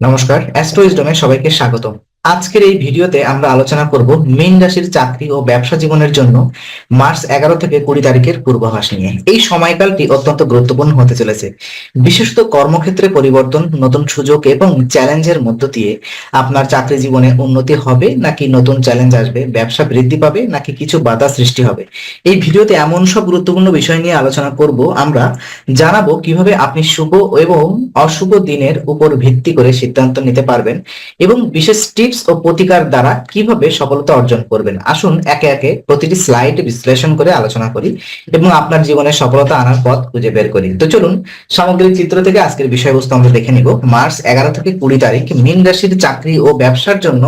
নমস্কার অ্যাস্ট্রোইজডমে সবাইকে স্বাগত আজকের এই ভিডিওতে আমরা আলোচনা করব মীন রাশির চাকরি ও ব্যবসা জীবনের জন্য মার্চ এগারো থেকে কুড়ি তারিখের পূর্বাভাস নিয়ে। এই সময়কালটি অত্যন্ত গুরুত্বপূর্ণ হতে চলেছে। বিশেষত কর্মক্ষেত্রে পরিবর্তন, নতুন সুযোগ এবং চ্যালেঞ্জের মধ্য দিয়ে আপনার চাকরি জীবনে উন্নতি হবে নাকি নতুন চ্যালেঞ্জ আসবে, ব্যবসা বৃদ্ধি পাবে নাকি কিছু বাধা সৃষ্টি হবে। এই ভিডিওতে এমন সব গুরুত্বপূর্ণ বিষয় নিয়ে আলোচনা করব। আমরা জানাব কীভাবে আপনি শুভ এবং অশুভ দিনের উপর ভিত্তি করে সিদ্ধান্ত নিতে পারবেন এবং বিশেষ টিপস ও প্রতিকার দ্বারা কীভাবে সফলতা অর্জন করবেন? আসুন একে একে প্রতিটি স্লাইড বিশ্লেষণ করে আলোচনা করি এবং আপনার জীবনে সফলতা আনার পথ খুঁজে বের করি। তো চলুন, সামগ্রিক চিত্র থেকে আজকের বিষয়বস্তু আমরা দেখে নিব। মার্চ এগারো থেকে কুড়ি তারিখ মীন রাশির চাকরি ও ব্যবসার জন্য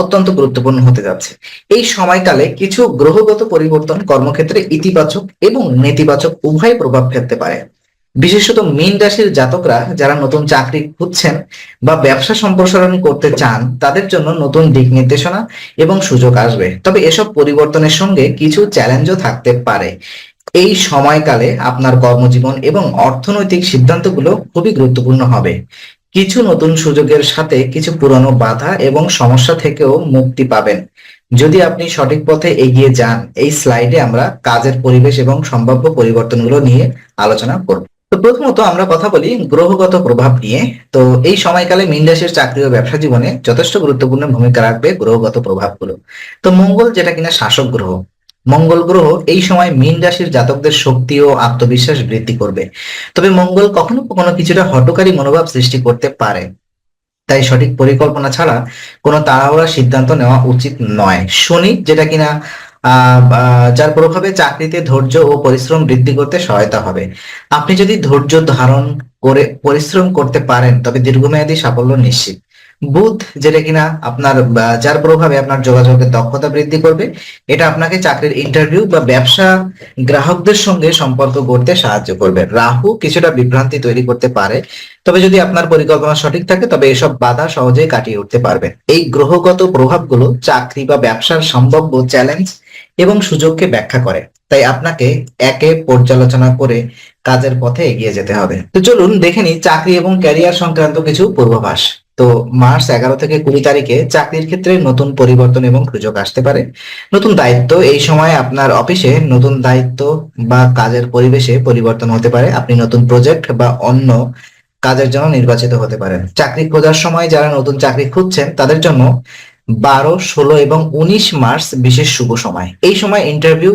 অত্যন্ত গুরুত্বপূর্ণ হতে যাচ্ছে। এই সময়কালে কিছু গ্রহগত পরিবর্তন কর্মক্ষেত্রে ইতিবাচক এবং নেতিবাচক উভয় প্রভাব ফেলতে পারে। বিশেষত মীন রাশির জাতকরা যারা নতুন চাকরি খুঁজছেন বা ব্যবসা সম্প্রসারণ করতে চান, তাদের জন্য নতুন দিক নির্দেশনা এবং সুযোগ আসবে। তবে এসব পরিবর্তনের সঙ্গে কিছু চ্যালেঞ্জও থাকতে পারে। এই সময়কালে আপনার কর্মজীবন এবং অর্থনৈতিক সিদ্ধান্তগুলো খুবই গুরুত্বপূর্ণ হবে। কিছু নতুন সুযোগের সাথে কিছু পুরনো বাধা এবং সমস্যা থেকেও মুক্তি পাবেন। যদি আপনি সঠিক পথে এগিয়ে যান, এই স্লাইডে আমরা কাজের পরিবেশ এবং সম্ভাব্য পরিবর্তনগুলো নিয়ে আলোচনা করব। তো প্রথমত আমরা কথা বলি গ্রহগত প্রভাব নিয়ে। তো এই সময়কালে মীন রাশির চাকরি ও ব্যবসা জীবনে যথেষ্ট গুরুত্বপূর্ণ ভূমিকা রাখবে গ্রহগত প্রভাবগুলো। তো মঙ্গল যেটা কিনা শাসক গ্রহ, মঙ্গল গ্রহ এই সময় মীন রাশির জাতকদের শক্তি ও আত্মবিশ্বাস বৃদ্ধি করবে। তবে মঙ্গল কখনো কখনো কিছুটা হটকারী মনোভাব সৃষ্টি করতে পারে। তাই সঠিক পরিকল্পনা ছাড়া কোনো তাড়াহুড়া সিদ্ধান্ত নেওয়া উচিত নয়। শনি যেটা কিনা যার প্রভাবে চাকরিতে ধৈর্য ও পরিশ্রম বৃদ্ধি করতে সহায়তা হবে। আপনি যদি ধৈর্য ধারণ করে পরিশ্রম করতে পারেন, তবে দীর্ঘমেয়াদী সাফল্য নিশ্চিত। বুধ যেটা কিনা আপনার যার প্রভাবে আপনার যোগাযোগের দক্ষতা বৃদ্ধি করবে, এটা আপনাকে চাকরির ইন্টারভিউ বা ব্যবসা গ্রাহকদের সঙ্গে সম্পর্ক গড়তে সাহায্য করবে। রাহু কিছুটা বিভ্রান্তি তৈরি করতে পারে, তবে যদি আপনার পরিকল্পনা সঠিক থাকে, তবে এসব বাধা সহজেই কাটিয়ে উঠতে পারবেন এই গ্রহগত প্রভাবগুলো চাকরি বা ব্যবসার সম্ভাব্য চ্যালেঞ্জ এবং সুযোগকে ব্যাখ্যা করে। তাই আপনাকে একে পর্যালোচনা করে কাজের পথে এগিয়ে যেতে হবে। তো চলুন দেখে নিই চাকরি এবং ক্যারিয়ার সংক্রান্ত কিছু পূর্বাভাস। তো মার্চ এগারো থেকে কুড়ি তারিখে চাকরির ক্ষেত্রে নতুন পরিবর্তন এবং সুযোগ আসতে পারে। নতুন দায়িত্ব, এই সময় আপনার অফিসে নতুন দায়িত্ব বা কাজের পরিবেশে পরিবর্তন হতে পারে। আপনি নতুন প্রজেক্ট বা অন্য কাজের জন্য নির্বাচিত হতে পারেন। চাকরি খোঁজার সময় যারা নতুন চাকরি খুঁজছেন, তাদের জন্য বারো, ষোলো এবং উনিশ মার্চ বিশেষ শুভ সময়। এই সময় ইন্টারভিউ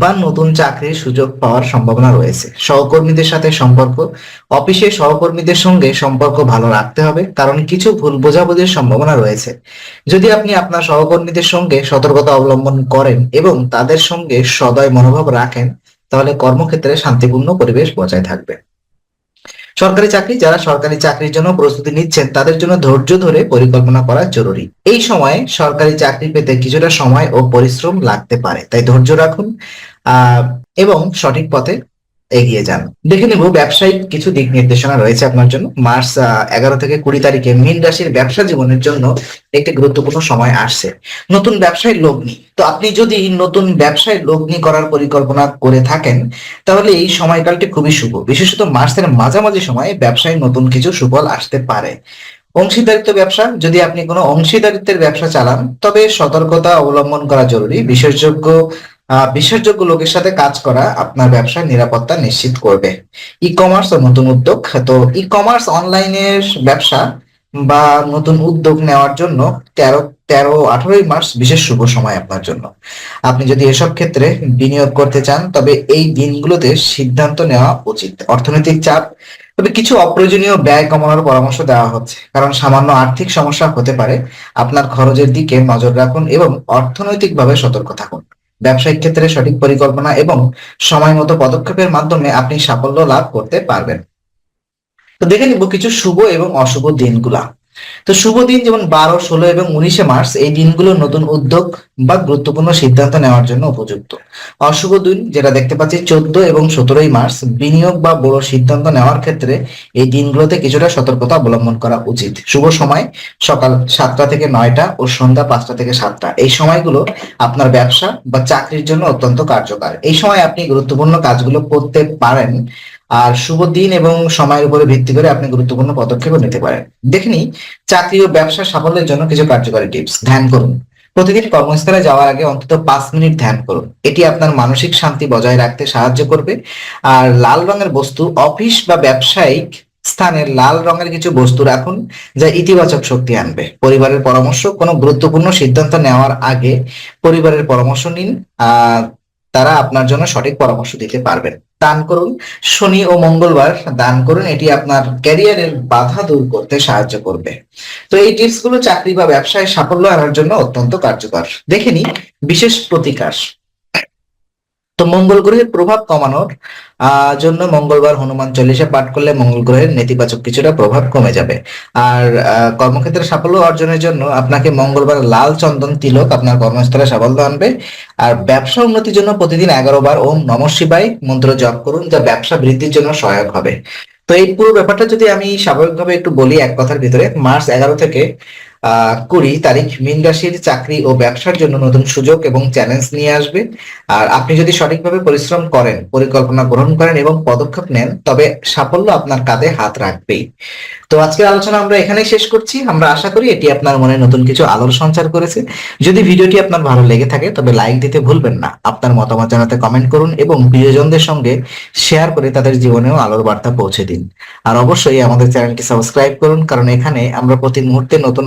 বা নতুন চাকরির সুযোগ পাওয়ার সম্ভাবনা রয়েছে। সহকর্মীদের সাথে সম্পর্ক অফিসে সহকর্মীদের সঙ্গে সম্পর্ক ভালো রাখতে হবে, কারণ কিছু ভুল বোঝাবুঝির সম্ভাবনা রয়েছে। যদি আপনি আপনার সহকর্মীদের সঙ্গে সতর্কতা অবলম্বন করেন এবং তাদের সঙ্গে সদয় মনোভাব রাখেন, তাহলে কর্মক্ষেত্রে শান্তিপূর্ণ পরিবেশ বজায় থাকবে। সরকারি চাকরি, যারা সরকারি চাকরির জন্য প্রস্তুতি নিচ্ছেন, তাদের জন্য ধৈর্য ধরে পরিকল্পনা করা জরুরি। এই সময়ে সরকারি চাকরি পেতে কিছুটা সময় ও পরিশ্রম লাগতে পারে। তাই ধৈর্য রাখুন এবং সঠিক পথে এগিয়ে যান। দেখে নেব, ব্যবসায়িক কিছু দিক নির্দেশনা রয়েছে আপনার জন্য। মার্চ এগারো থেকে কুড়ি তারিখে মীন রাশির ব্যবসা জীবনের জন্য একটি গুরুত্বপূর্ণ সময় আসছে। নতুন ব্যবসায় লগ্নি। তো আপনি যদি নতুন ব্যবসায় লগ্নি করার পরিকল্পনা করে থাকেন, তাহলে এই সময়কালটি খুবই শুভ। বিশেষত মার্চের মাঝামাঝি সময়ে ব্যবসায় নতুন কিছু সুফল আসতে পারে। অংশীদারিত্ব ব্যবসা। যদি আপনি কোনো অংশীদারিত্বের ব্যবসা চালান, তবে সতর্কতা অবলম্বন করা জরুরি। বিশেষযোগ্য বিশ্বাসযোগ্য লোকের সাথে কাজ করা আপনার ব্যবসার নিরাপত্তা নিশ্চিত করবে। ই কমার্স ও নতুন উদ্যোগ। তো ই কমার্স অনলাইনের ব্যবসা বা নতুন উদ্যোগ নেওয়ার জন্য তেরো তেরো, আঠারোই মার্চ বিশেষ শুভ সময় আপনার জন্য। আপনি যদি এসব ক্ষেত্রে বিনিয়োগ করতে চান, তবে এই দিনগুলোতে সিদ্ধান্ত নেওয়া উচিত। অর্থনৈতিক চাপ, তবে কিছু অপ্রয়োজনীয় ব্যয় কমানোর পরামর্শ দেওয়া হচ্ছে। কারণ সামান্য আর্থিক সমস্যা হতে পারে। আপনার খরচের দিকে নজর রাখুন এবং অর্থনৈতিকভাবে সতর্ক থাকুন। ব্যবসায়িক ক্ষেত্রে সঠিক পরিকল্পনা এবং সময় মতো পদক্ষেপের মাধ্যমে আপনি সাফল্য লাভ করতে পারবেন। তো দেখে নিব কিছু শুভ এবং অশুভ দিনগুলা। তো শুভ দিন যেমন বারো, ষোলো এবং উনিশে মার্চ এই দিনগুলো নতুন উদ্যোগ বা গুরুত্বপূর্ণ সিদ্ধান্ত নেওয়ার জন্য উপযুক্ত। অশুভ দিন যেটা দেখতে পাচ্ছি চোদ্দ এবং সতেরোই মার্চ বিনিয়োগ বা বড় সিদ্ধান্ত নেওয়ার ক্ষেত্রে এই দিনগুলোতে কিছুটা সতর্কতা অবলম্বন করা উচিত। শুভ সময় সকাল সাতটা থেকে নয়টা ও সন্ধ্যা পাঁচটা থেকে সাতটা। এই সময়গুলো আপনার ব্যবসা বা চাকরির জন্য অত্যন্ত কার্যকর। এই সময় আপনি গুরুত্বপূর্ণ কাজগুলো করতে পারেন আর শুভ দিন এবং সময়ের উপরে ভিত্তি করে আপনি গুরুত্বপূর্ণ পদক্ষেপও নিতে পারেন। দেখে নিই, চাকরি ও ব্যবসা সাফল্যের জন্য কিছু কার্যকরী টিপস। ধ্যান করুন। প্রতিদিন কর্মস্থলে যাওয়ার আগে অন্তত পাঁচ মিনিট ধ্যান করুন। এটি আপনার মানসিক শান্তি বজায় রাখতে সাহায্য করবে। আর লাল রঙের বস্তু, অফিস বা ব্যবসায়িক স্থানে লাল রঙের কিছু বস্তু রাখুন যা ইতিবাচক শক্তি আনবে। পরিবারের পরামর্শ, কোনো গুরুত্বপূর্ণ সিদ্ধান্ত নেওয়ার আগে পরিবারের পরামর্শ নিন। তারা আপনার জন্য সঠিক পরামর্শ দিতে পারবেন। দান করুন। শনি ও মঙ্গলবার দান করুন। এটি আপনার ক্যারিয়ারের বাধা দূর করতে সাহায্য করবে। তো এই টিপসগুলো চাকরি বা ব্যবসায় সাফল্য আনার জন্য অত্যন্ত কার্যকর। দেখে বিশেষ প্রতিকার। তো মঙ্গল গ্রহের প্রভাব কমানোর জন্য মঙ্গলবার হনুমান চল্লিশে পাঠ করলে মঙ্গল গ্রহের নেতিবাচক কিছুটা প্রভাব কমে যাবে। আর কর্মক্ষেত্রে সাফল্য অর্জনের জন্য আপনাকে মঙ্গলবার লাল চন্দন তিলক আপনার কর্মস্থলে সাফল্য আনবে। আর ব্যবসা উন্নতির জন্য প্রতিদিন এগারো বার ওম নম শিবায় মন্ত্র জপ করুন, যা ব্যবসা বৃদ্ধির জন্য সহায়ক হবে। তো এই পুরো ব্যাপারটা যদি আমি স্বাভাবিকভাবে একটু বলি এক কথার ভিতরে, মার্চ এগারো থেকে কুড়ি তারিখ মীন রাশির চাকরি ও ব্যবসার জন্য নতুন সুযোগ এবং চ্যালেঞ্জ নিয়ে আসবে। আর আপনি যদি সঠিকভাবে পরিশ্রম করেন, পরিকল্পনা গ্রহণ করেন এবং পদক্ষেপ নেন, তবে সাফল্য আপনার কাঁধে হাত রাখবেই। তো আজকের আলোচনা আমরা এখানেই শেষ করছি। আমরা আশা করি এটি আপনার মনে নতুন কিছু আলোর সঞ্চার করেছে। যদি ভিডিওটি আপনার ভালো লেগে থাকে, তবে লাইক দিতে ভুলবেন না। আপনার মতামত জানাতে কমেন্ট করুন এবং প্রিয়জনদের সঙ্গে শেয়ার করে তাদের জীবনেও আলোর বার্তা পৌঁছে দিন। আর অবশ্যই আমাদের চ্যানেলটি সাবস্ক্রাইব করুন, কারণ এখানে আমরা প্রতি মুহূর্তে নতুন